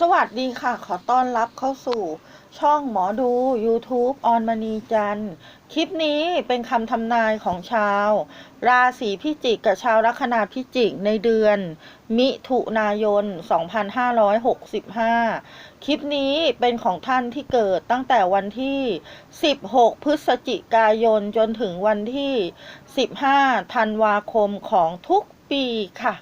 สวัสดีค่ะ ขอต้อนรับเข้าสู่ ช่องหมอดู YouTube ออนมณีจันทร์คลิปนี้เป็นคำทำนายของชาว ราศีพิจิกกับชาวลัคนาพิจิกในเดือน มิถุนายน 2565 คลิปนี้เป็นของท่านที่เกิดตั้งแต่วันที่ 16 พฤศจิกายนจนถึงวันที่ 15 ธันวาคมของทุกปีค่ะ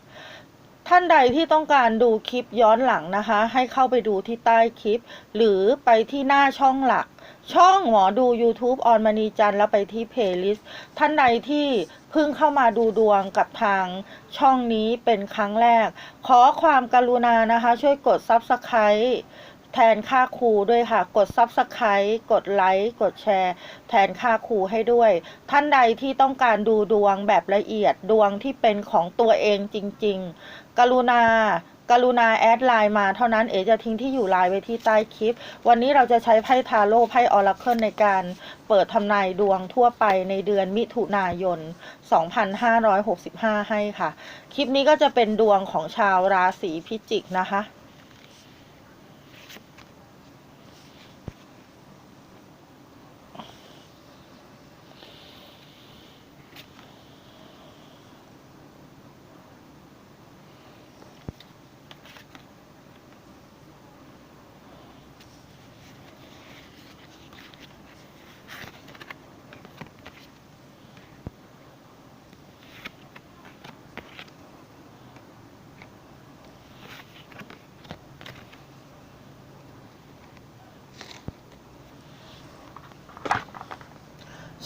ท่านใดที่ต้องการดูคลิปย้อนหลังนะคะ ให้เข้าไปดูที่ใต้คลิป หรือไปที่หน้าช่องหลัก ช่องหมอดู YouTube ออนมณีจันแล้วไปที่เพลย์ลิสต์ท่านใดที่เพิ่งเข้ามาดูดวงกับทางช่องนี้เป็นครั้งแรก ขอความกรุณานะคะ ช่วยกด Subscribe แทนค่าครูด้วยค่ะ กด Subscribe กดไลค์กดแชร์ แทนค่าครูให้ด้วย ท่านใดที่ต้องการดูดวงแบบละเอียดดวงที่เป็นของตัวเองจริง ๆ กรุณากรุณาแอดไลน์มาเท่านั้นเอจะทิ้งที่อยู่ไลน์ไว้ที่ใต้คลิป วันนี้เราจะใช้ไพ่ทาโร่ไพ่ออราเคิลในการเปิดทำนายดวงทั่วไปในเดือนมิถุนายน 2565 ให้ค่ะ คลิปนี้ก็จะเป็นดวงของชาวราศีพิจิกนะคะ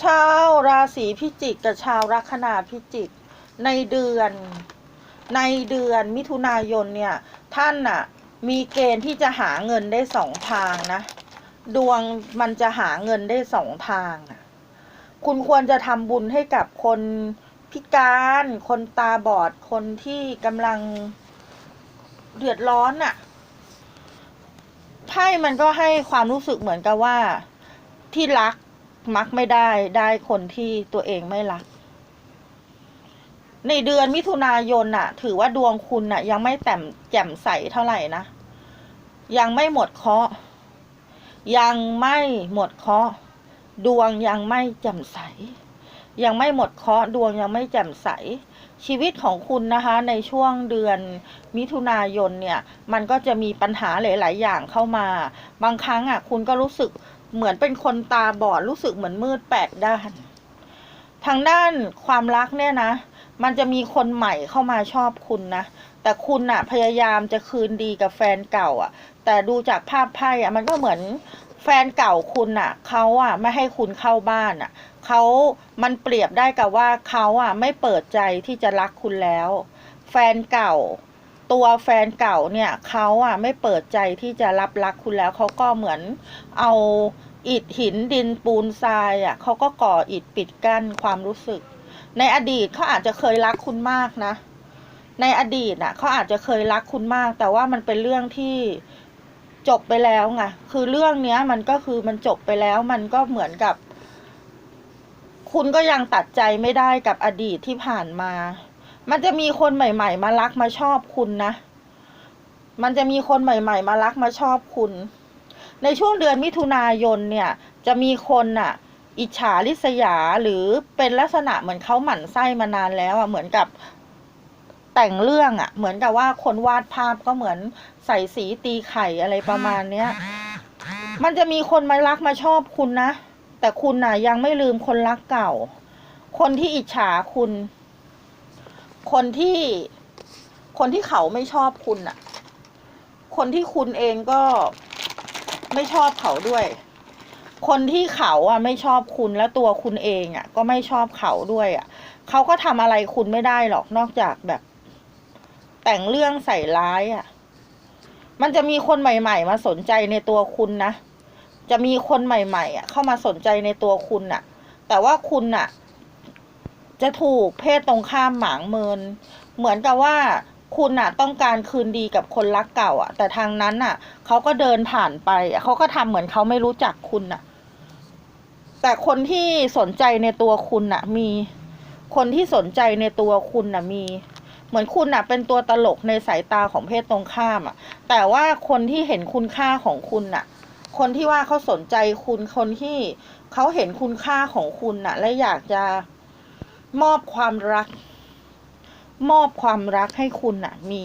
ชาวราศีพิจิกกับชาวลัคนาพิจิก ในเดือน ในเดือนมิถุนายนเนี่ย ท่านน่ะมีเกณฑ์ที่จะหาเงินได้สองทางนะ ดวงมันจะหาเงินได้สองทางนะคุณควรจะทำบุญให้กับคนพิการคนตาบอดคนที่กำลังเดือดร้อนน่ะไพ่มันก็ให้ความรู้สึกเหมือนกับว่าที่รัก มักไม่ได้ได้คนที่ตัวเองไม่รัก ในเดือนมิถุนายนน่ะ ถือว่าดวงคุณน่ะ ยังไม่แต้มแจ่มใสเท่าไหร่นะ ยังไม่หมดเคราะห์ยังไม่หมดเคราะห์ดวงยังไม่แจ่มใส ยังไม่หมดเคราะห์ดวงยังไม่แจ่มใส ชีวิตของคุณนะคะ ในช่วงเดือนมิถุนายนเนี่ย มันก็จะมีปัญหาหลาย ๆ อย่างเข้ามา บางครั้งอะ คุณก็รู้สึก เหมือนเป็นคนตาบอดรู้สึกเหมือนมืดแปดด้าน ทางด้านความรักเนี่ยนะ มันจะมีคนใหม่เข้ามาชอบคุณนะ แต่คุณน่ะพยายามจะคืนดีกับแฟนเก่าอะแต่ดูจากภาพไพ่อะมันก็เหมือนแฟนเก่าคุณน่ะเขาอะไม่ให้คุณเข้าบ้านอะเขามันเปรียบได้กับว่าเขาอะไม่เปิดใจที่จะรักคุณแล้ว แฟนเก่า ตัวแฟนเก่าเนี่ยเขาอะไม่เปิดใจที่จะรับรักคุณแล้วเขาก็เหมือนเอาอิฐหินดินปูนทรายอะเขาก็ก่ออิฐปิดกั้นความรู้สึก ในอดีตเขาอาจจะเคยรักคุณมากนะ ในอดีตน่ะเขาอาจจะเคยรักคุณมาก แต่ว่ามันเป็นเรื่องที่จบไปแล้วไงคือเรื่องเนี้ย มันก็คือมันจบไปแล้ว มันก็เหมือนกับ คุณก็ยังตัดใจไม่ได้กับอดีตที่ผ่านมา มันจะมีคนใหม่ ๆ มารักมาชอบคุณนะ มันจะมีคนใหม่ ๆ มารักมาชอบคุณ ในช่วงเดือนมิถุนายนเนี่ย จะมีคนน่ะ อิจฉาริษยาหรือเป็นลักษณะเหมือนเขาหมั่นไส้มานานแล้วอะเหมือนกับแต่งเรื่องอะ เหมือนกับว่าคนวาดภาพก็เหมือนใส่สีตีไข่อะไรประมาณเนี้ย มันจะมีคนมารักมาชอบคุณนะ แต่คุณน่ะยังไม่ลืมคนรักเก่า คนที่อิจฉาคุณ คนที่คนที่เขาไม่ชอบคุณน่ะคนที่คุณเองก็ไม่ชอบเขาด้วย คนที่เขาอะไม่ชอบคุณแล้วตัวคุณเองอะก็ไม่ชอบเขาด้วยอะเขาก็ทำอะไรคุณไม่ได้หรอกนอกจากแบบ แต่งเรื่องใส่ร้ายอะมันจะมีคนใหม่ ๆ มาสนใจในตัวคุณนะ จะมีคนใหม่ ๆ อะ เข้ามาสนใจในตัวคุณน่ะ แต่ว่าคุณน่ะ จะถูกเพศตรงข้ามหมางเมิน เหมือนกับว่าคุณน่ะต้องการคืนดีกับคนรักเก่าอะแต่ทางนั้นน่ะเขาก็เดินผ่านไปเขาก็ทำเหมือนเขาไม่รู้จักคุณน่ะแต่คนที่สนใจในตัวคุณน่ะมี คนที่สนใจในตัวคุณน่ะมี เหมือนคุณอะเป็นตัวตลกในสายตาของเพศตรงข้ามอะแต่ว่าคนที่เห็นคุณค่าของคุณอะคนที่ว่าเขาสนใจคุณคนที่เขาเห็นคุณค่าของคุณน่ะและอยากจะ มอบความรัก มอบความรักให้คุณน่ะมี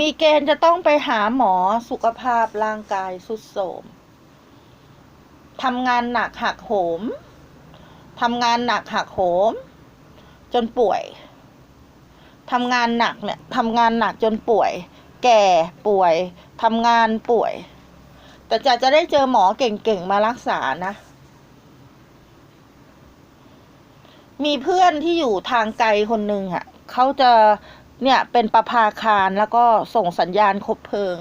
มีเกณฑ์จะต้องไปหาหมอสุขภาพร่างกายสุดโทรมทำงานหนักหักโหมทำงานหนักหักโหม จนป่วยทำงานหนักเนี่ยทำงานหนักจนป่วย แก่ป่วยทำงานป่วย แต่จะจะได้เจอหมอเก่งๆมารักษานะ มีเพื่อนที่อยู่ทางไกลคนหนึ่งอะเขาจะ เนี่ยเป็นประภาคารแล้วก็ส่งสัญญาณคบเพลิง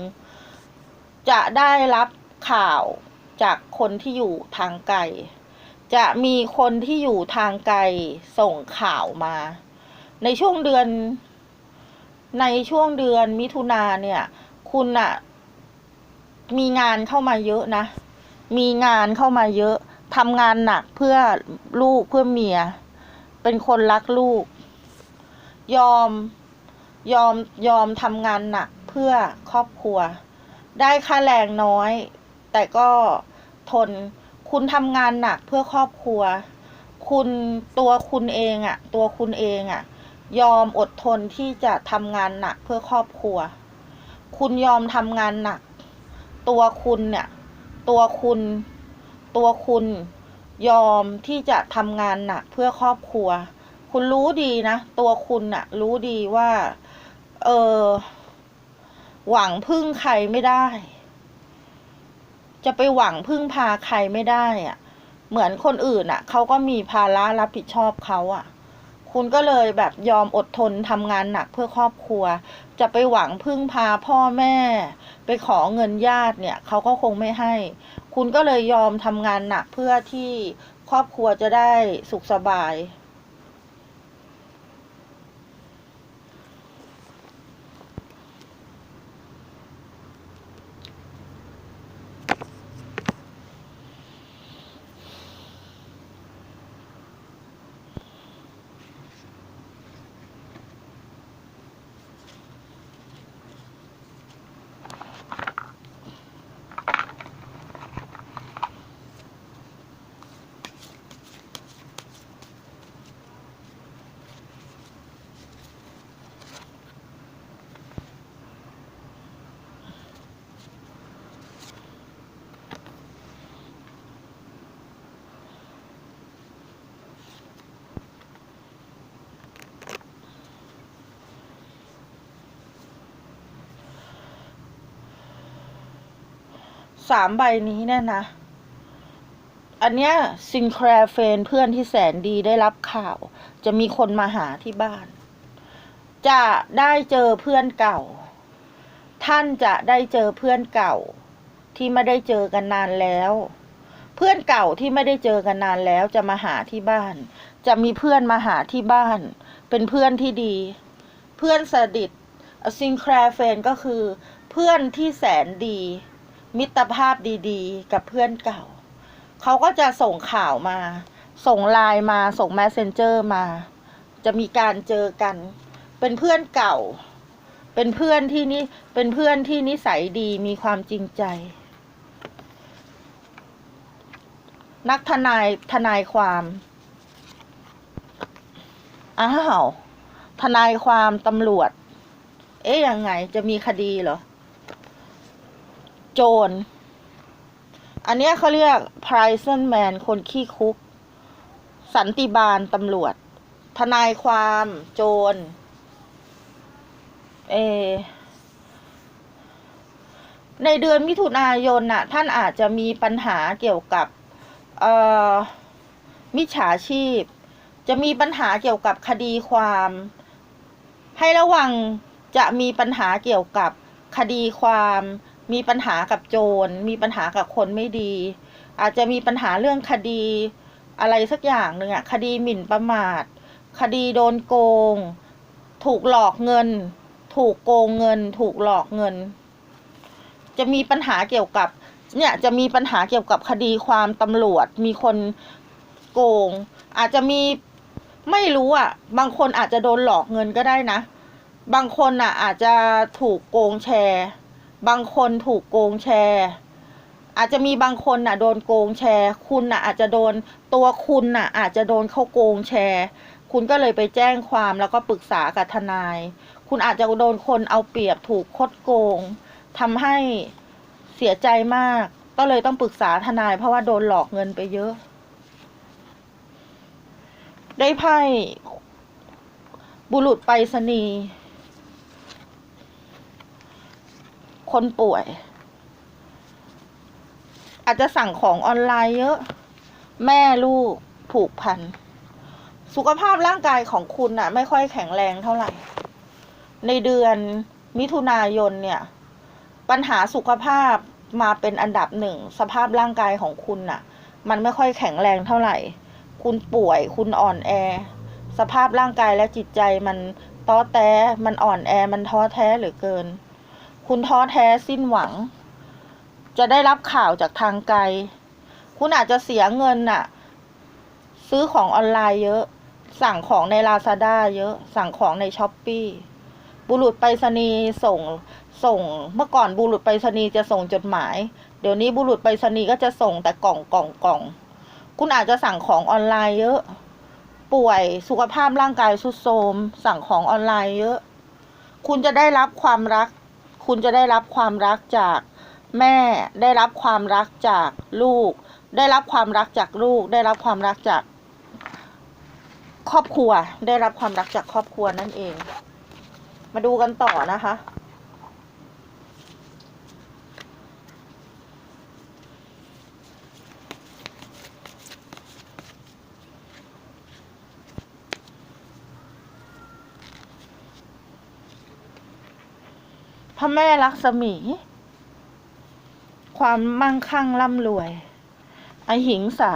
จะได้รับข่าวจากคนที่อยู่ทางไกล จะมีคนที่อยู่ทางไกลส่งข่าวมา ในช่วงเดือน ในช่วงเดือนมิถุนาเนี่ย คุณอะมีงานเข้ามาเยอะนะ มีงานเข้ามาเยอะทำงานหนักเพื่อลูกเพื่อเมีย เป็นคนรักลูก ยอม ยอมยอมทำงานหนักเพื่อครอบครัว ได้ค่าแรงน้อย แต่ก็ทนคุณทำงานหนักเพื่อครอบครัว คุณตัวคุณเองอะตัวคุณเองอะยอมอดทนที่จะทำงานหนักเพื่อครอบครัว คุณยอมทำงานหนัก ตัวคุณเนี่ย ตัวคุณ ตัวคุณยอมที่จะทำงานหนักเพื่อครอบครัว คุณรู้ดีนะ ตัวคุณน่ะรู้ดีว่า เออ หวังพึ่งใครไม่ได้ จะไปหวังพึ่งพาใครไม่ได้อะเหมือนคนอื่นอะเขาก็มีภาระรับผิดชอบเขาอะคุณก็เลยแบบยอมอดทนทำงานหนักเพื่อครอบครัว จะไปหวังพึ่งพาพ่อแม่ ไปขอเงินญาติเนี่ยเขาก็คงไม่ให้ คุณก็เลยยอมทำงานหนักเพื่อที่ครอบครัวจะได้สุขสบาย สามใบนี้เนี่ยนะ อันเนี้ยซินแครเฟนเพื่อนที่แสนดีได้รับข่าว จะมีคนมาหาที่บ้าน จะได้เจอเพื่อนเก่า ท่านจะได้เจอเพื่อนเก่า ที่ไม่ได้เจอกันนานแล้ว เพื่อนเก่าที่ไม่ได้เจอกันนานแล้วจะมาหาที่บ้าน จะมีเพื่อนมาหาที่บ้าน เป็นเพื่อนที่ดี เพื่อนสดิตซินแครเฟนก็คือ เพื่อนที่แสนดี มิตรภาพดีๆ กับเพื่อนเก่า เขาก็จะส่งข่าวมา ส่งไลน์มาส่ง messenger มา จะมีการเจอกัน เป็นเพื่อนเก่า เป็นเพื่อนที่นี่เป็นเพื่อนที่นิสัยดีมีความจริงใจ นักทนายทนายความอ้าวทนายความตำรวจ เอ๊ยยังไงจะมีคดีเหรอ โจร อันนี้เขาเรียก prison man คนขี้คุก สันติบาลตำรวจ ทนายความโจร เอ ในเดือนมิถุนายนน่ะ ท่านอาจจะมีปัญหาเกี่ยวกับ เอ่อ มิจฉาชีพ จะมีปัญหาเกี่ยวกับคดีความ ให้ระวังจะมีปัญหาเกี่ยวกับคดีความ มีปัญหากับโจร มีปัญหากับคนไม่ดี อาจจะมีปัญหาเรื่องคดีอะไรสักอย่างหนึ่งอะคดีหมิ่นประมาท คดีโดนโกง ถูกหลอกเงิน ถูกโกงเงิน ถูกหลอกเงิน จะมีปัญหาเกี่ยวกับ เนี่ยจะมีปัญหาเกี่ยวกับคดีความตำรวจ มีคนโกง อาจจะมีไม่รู้อะบางคนอาจจะโดนหลอกเงินก็ได้นะ บางคนอะอาจจะถูกโกงแชร์ บางคนถูกโกงแชร์ อาจจะมีบางคนน่ะโดนโกงแชร์ คุณน่ะอาจจะโดนตัวคุณน่ะอาจจะโดนเขาโกงแชร์ คุณก็เลยไปแจ้งความแล้วก็ปรึกษากับทนาย คุณอาจจะโดนคนเอาเปรียบถูกคดโกงทำให้เสียใจมาก ก็เลยต้องปรึกษาทนายเพราะว่าโดนหลอกเงินไปเยอะ ได้ไพ่บุรุษไปรษณีย์ คนป่วย อาจจะสั่งของออนไลน์เยอะ แม่ลูกผูกพัน สุขภาพร่างกายของคุณน่ะ ไม่ค่อยแข็งแรงเท่าไหร่ ในเดือนมิถุนายนเนี่ย ปัญหาสุขภาพมาเป็นอันดับหนึ่ง สภาพร่างกายของคุณน่ะ มันไม่ค่อยแข็งแรงเท่าไหร่ คุณป่วยคุณอ่อนแอ สภาพร่างกายและจิตใจมันท้อแท้มันอ่อนแอมันท้อแท้เหลือเกิน คุณท้อแท้สิ้นหวัง จะได้รับข่าวจากทางไกล คุณอาจจะเสียเงินน่ะ ซื้อของออนไลน์เยอะ สั่งของในลาซาด้าเยอะ สั่งของในช้อปปี้บุรุษไปรษณีย์ส่งส่ง เมื่อก่อนบุรุษไปรษณีย์จะส่งจดหมาย เดี๋ยวนี้บุรุษไปรษณีย์ก็จะส่งแต่กล่องกล่องกล่อง คุณอาจจะสั่งของออนไลน์เยอะ ป่วยสุขภาพร่างกายทรุดโทรมสั่งของออนไลน์เยอะ คุณจะได้รับความรัก คุณจะได้รับความรักจากแม่ ได้รับความรักจากลูก ได้รับความรักจากลูก ได้รับความรักจาก ครอบครัว ได้รับความรักจากครอบครัวนั่นเอง มาดูกันต่อนะคะ ระแม่ลักษมี ความมั่งคั่งร่ำรวย อหิงสา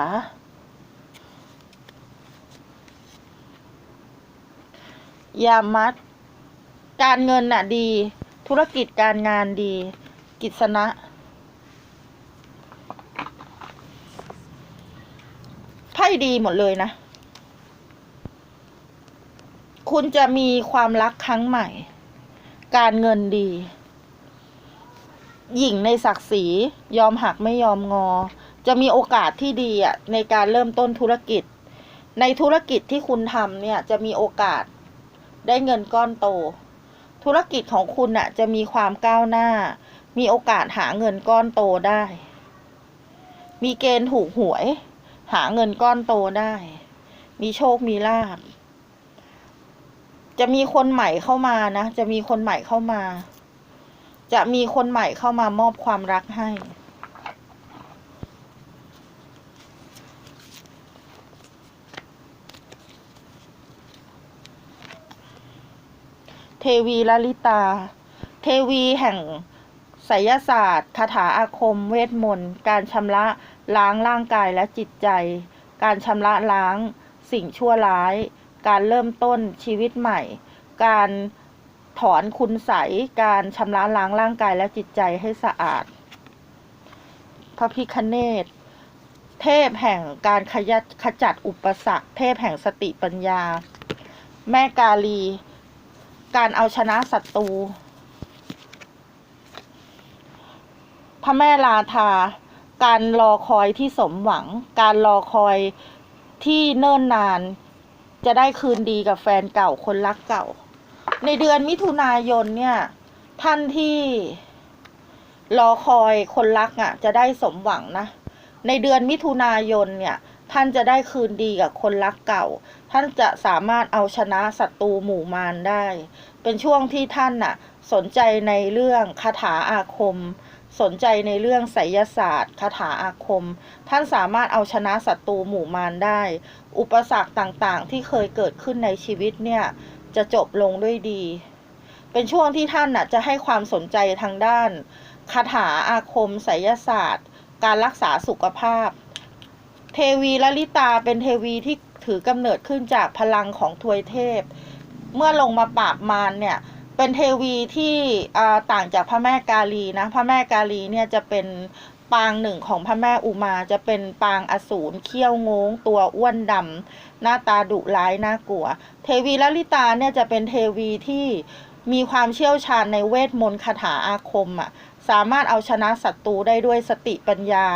ยามัด การเงินน่ะดี ธุรกิจการงานดี กิษณะไพ่ดีหมดเลยนะ คุณจะมีความรักครั้งใหม่การเงินดี หญิงในศักดิ์ศรียอมหักไม่ยอมงอ จะมีโอกาสที่ดีอะในการเริ่มต้นธุรกิจ ในธุรกิจที่คุณทำเนี่ยจะมีโอกาสได้เงินก้อนโต ธุรกิจของคุณอะจะมีความก้าวหน้า มีโอกาสหาเงินก้อนโตได้ มีเกณฑ์ถูกหวย หาเงินก้อนโตได้ มีโชคมีลาภจะมีคนใหม่เข้ามานะ จะมีคนใหม่เข้ามา จะมีคนใหม่เข้ามามอบความรักให้ เทวีลลิตา เทวีแห่งไสยศาสตร์คาถาอาคม เวทมนต์ การชำระล้างร่างกายและจิตใจ การชำระล้างสิ่งชั่วร้าย การเริ่มต้นชีวิตใหม่ การ ถอนคุณใสการชำระล้างร่างกายและจิตใจให้สะอาด พระพิคเนตเทพแห่งการขยัดขจัดอุปสรรค เทพแห่งสติปัญญา แม่กาลี การเอาชนะศัตรูพระแม่ลาทา การรอคอยที่สมหวัง การรอคอยที่เนิ่นนาน จะได้คืนดีกับแฟนเก่าคนรักเก่า ในเดือนมิถุนายนเนี่ย ท่านที่รอคอยคนรักอะ จะได้สมหวังนะ ในเดือนมิถุนายนเนี่ย ท่านจะได้คืนดีกับคนรักเก่า ท่านจะสามารถเอาชนะศัตรูหมู่มารได้ เป็นช่วงที่ท่านน่ะ สนใจในเรื่องคาถาอาคม สนใจในเรื่องไสยศาสตร์คาถาอาคม ท่านสามารถเอาชนะศัตรูหมู่มารได้ อุปสรรคต่างๆ ที่เคยเกิดขึ้นในชีวิตเนี่ย จะจบลงด้วยดี เป็นช่วงที่ท่านน่ะจะให้ความสนใจทางด้านคาถาอาคมไสยศาสตร์ การรักษาสุขภาพ เทวีลลิตาเป็นเทวีที่ถือกำเนิดขึ้นจากพลังของทวยเทพ เมื่อลงมาปราบมารเนี่ยเป็นเทวีที่ต่างจากพระแม่กาลีนะ พระแม่กาลีเนี่ยจะเป็น ปางหนึ่งของพระแม่อุมาจะเป็นปางอสูรเขี้ยวงงตัวอ้วนดำหน้าตาดุร้ายน่ากลัว เทวีลลิตาเนี่ยจะเป็นเทวีที่มีความเชี่ยวชาญในเวทมนต์คาถาอาคมอะสามารถเอาชนะศัตรูได้ด้วยสติปัญญา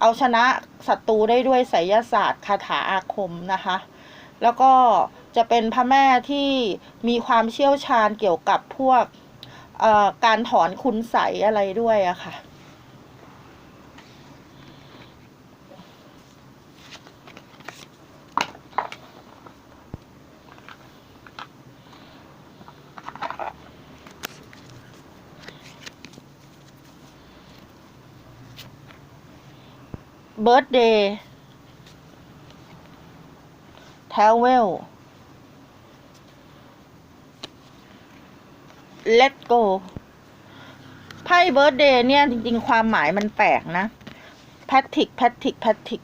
เอาชนะศัตรูได้ด้วยไสยศาสตร์คาถาอาคมนะคะ แล้วก็จะเป็นพระแม่ที่มีความเชี่ยวชาญเกี่ยวกับพวกการถอนคุณใสอะไรด้วยอะค่ะ เบิร์ d เดย์ทาวเวล let go ไพ่เบิร์ d เดย์เนี่ย จริง ๆ ความหมายมันแปลกนะแพทริกแพทริกแพทริก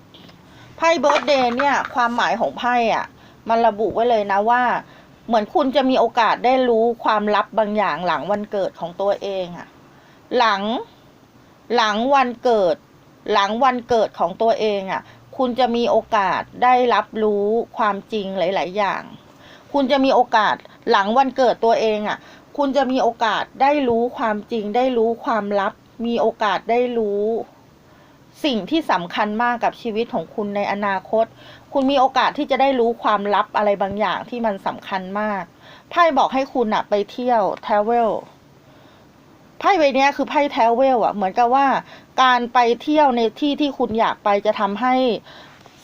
ไพ่เบิร์ d เดย์เนี่ย ความหมายของไพ่อะมันระบุไว้เลยนะว่า เหมือนคุณจะมีโอกาสได้รู้ความลับบางอย่างหลังวันเกิดของตัวเองอะหลังหลังวันเกิด หลังวันเกิดของตัวเองอะ่ะ คุณจะมีโอกาสได้รับรู้ความจริงหลาย ๆ อย่าง คุณจะมีโอกาสหลังวันเกิดตัวเองอะ่ะ คุณจะมีโอกาสได้รู้ความจริง ได้รู้ความลับ มีโอกาสได้รู้สิ่งที่สำคัญมากกับชีวิตของคุณในอนาคต คุณมีโอกาสที่จะได้รู้ความลับอะไรบางอย่างที่มันสำคัญมาก ไพ่บอกให้คุณอะไปเที่ยว travel ไพ่ใบนี้คือไพ่แทเวลอะเหมือนกับว่าการไปเที่ยวในที่ที่คุณอยากไปจะทำให้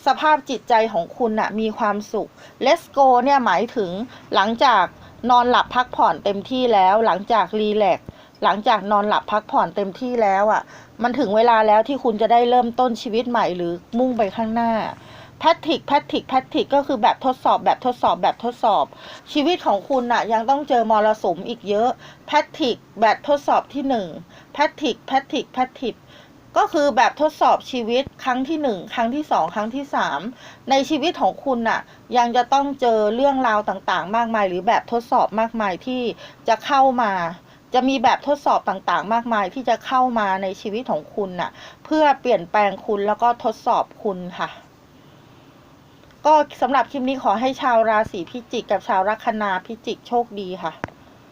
สภาพจิตใจของคุณอะมีความสุข Let's go เนี่ยหมายถึงหลังจากนอนหลับพักผ่อนเต็มที่แล้ว หลังจากรีแลกซ์หลังจากนอนหลับพักผ่อนเต็มที่แล้วอะมันถึงเวลาแล้วที่คุณจะได้เริ่มต้นชีวิตใหม่หรือมุ่งไปข้างหน้า แพทริกแพทริกแพทริกก็คือแบบทดสอบแบบทดสอบแบบทดสอบ ชีวิตของคุณน่ะยังต้องเจอมรสุมอีกเยอะแพทริกแบบทดสอบที่หนึ่งแพทริกแพทริกแพทริกก็คือแบบทดสอบชีวิตครั้งที่หนึ่งครั้งที่สองครั้งที่สามในชีวิตของคุณน่ะ ยังจะต้องเจอเรื่องราวต่างๆ มากมาย หรือแบบทดสอบมากมายที่จะเข้ามา จะมีแบบทดสอบต่างๆ มากมายที่จะเข้ามาในชีวิตของคุณน่ะ เพื่อเปลี่ยนแปลงคุณแล้วก็ทดสอบคุณค่ะ ก็สำหรับคลิปนี้ขอให้ชาวราศีพิจิกกับชาวลัคนาพิจิกโชคดีค่ะ